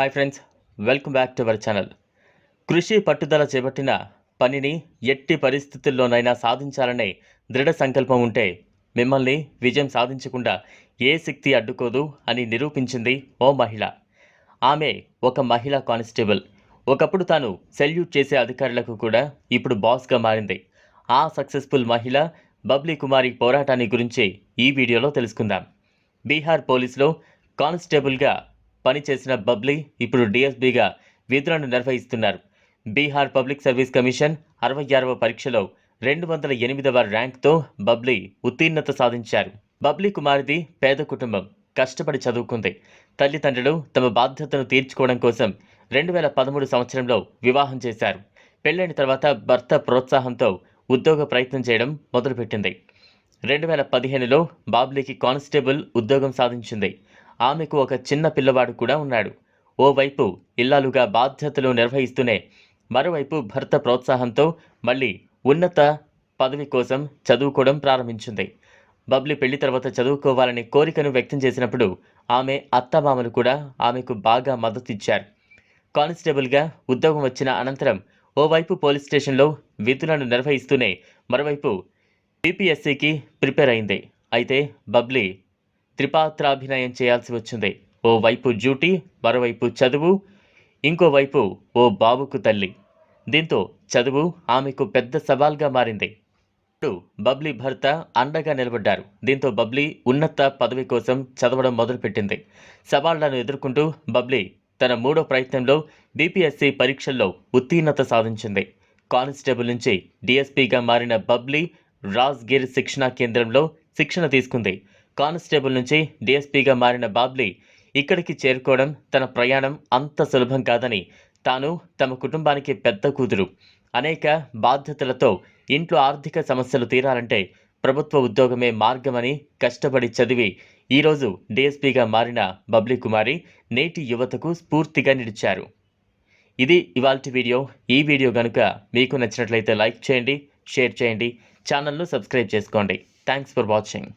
Hi friends welcome back to our channel కృషి పట్టుదల చేపట్టిన పనిని ఎట్టి పరిస్థితుల్లోనైనా సాధించాలనే దృఢ సంకల్పం ఉంటే మిమ్మల్ని విజయం సాధించకుండా ఏ శక్తి అడ్డుకోదు అని నిరూపించింది ఓ మహిళ. ఆమె ఒక మహిళా కానిస్టేబుల్. ఒకప్పుడు తాను సెల్యూట్ చేసే అధికారులకు కూడా ఇప్పుడు బాస్గా మారింది. ఆ సక్సెస్ఫుల్ మహిళ బబ్లీ కుమారి పోరాటాన్ని గురించి ఈ వీడియోలో తెలుసుకుందాం. బీహార్ పోలీసులో కానిస్టేబుల్గా పనిచేసిన బబ్లీ ఇప్పుడు డిఎస్బీగా విధులను నిర్వహిస్తున్నారు. బీహార్ పబ్లిక్ సర్వీస్ కమిషన్ అరవై ఆరవ పరీక్షలో రెండు వందల ఎనిమిదవ ర్యాంక్తో బబ్లీ ఉత్తీర్ణత సాధించారు. బబ్లీ కుమారిది పేద కుటుంబం. కష్టపడి చదువుకుంది. తల్లిదండ్రులు తమ బాధ్యతను తీర్చుకోవడం కోసం రెండు వేల పదమూడు సంవత్సరంలో వివాహం చేశారు. పెళ్ళైన తర్వాత భర్త ప్రోత్సాహంతో ఉద్యోగ ప్రయత్నం చేయడం మొదలుపెట్టింది. రెండు వేల పదిహేనులో బాబ్లీకి కానిస్టేబుల్ ఉద్యోగం సాధించింది. ఆమెకు ఒక చిన్న పిల్లవాడు కూడా ఉన్నాడు. ఓవైపు ఇల్లాలుగా బాధ్యతలు నిర్వహిస్తూనే మరోవైపు భర్త ప్రోత్సాహంతో మళ్ళీ ఉన్నత పదవి కోసం చదువుకోవడం ప్రారంభించింది. బబ్లీ పెళ్ళి తర్వాత చదువుకోవాలనే కోరికను వ్యక్తం చేసినప్పుడు ఆమె అత్తమామలు కూడా ఆమెకు బాగా మద్దతిచ్చారు. కానిస్టేబుల్గా ఉద్యోగం వచ్చిన అనంతరం ఓవైపు పోలీస్ స్టేషన్లో విధులను నిర్వహిస్తూనే మరోవైపు పీపీఎస్సీకి ప్రిపేర్ అయింది. అయితే బబ్లీ త్రిపాత్రాభినయం చేయాల్సి వచ్చింది. ఓవైపు డ్యూటీ మరోవైపు చదువు ఇంకోవైపు ఓ బాబుకు తల్లి. దీంతో చదువు ఆమెకు పెద్ద సవాల్గా మారింది. ఇప్పుడు బబ్లీ భర్త అండగా నిలబడ్డారు. దీంతో బబ్లీ ఉన్నత పదవి కోసం చదవడం మొదలుపెట్టింది. సవాళ్ళను ఎదుర్కొంటూ బబ్లీ తన మూడో ప్రయత్నంలో బీపీఎస్సీ పరీక్షల్లో ఉత్తీర్ణత సాధించింది. కానిస్టేబుల్ నుంచి డీఎస్పీగా మారిన బబ్లీ రాజ్గిర్ శిక్షణా కేంద్రంలో శిక్షణ తీసుకుంది. కానిస్టేబుల్ నుంచి డీఎస్పీగా మారిన బాబ్లీ ఇక్కడికి చేరుకోవడం తన ప్రయాణం అంత సులభం కాదని తాను తమ కుటుంబానికి పెద్ద కూతురు. అనేక బాధ్యతలతో ఇంట్లో ఆర్థిక సమస్యలు తీరాలంటే ప్రభుత్వ ఉద్యోగమే మార్గమని కష్టపడి చదివి ఈరోజు డీఎస్పీగా మారిన బబ్లీ కుమారి నేటి యువతకు స్ఫూర్తిగా నిలిచారు. ఇది ఇవాల్టి వీడియో. ఈ వీడియో కనుక మీకు నచ్చినట్లయితే లైక్ చేయండి షేర్ చేయండి ఛానల్ను సబ్స్క్రైబ్ చేసుకోండి. Thanks for watching.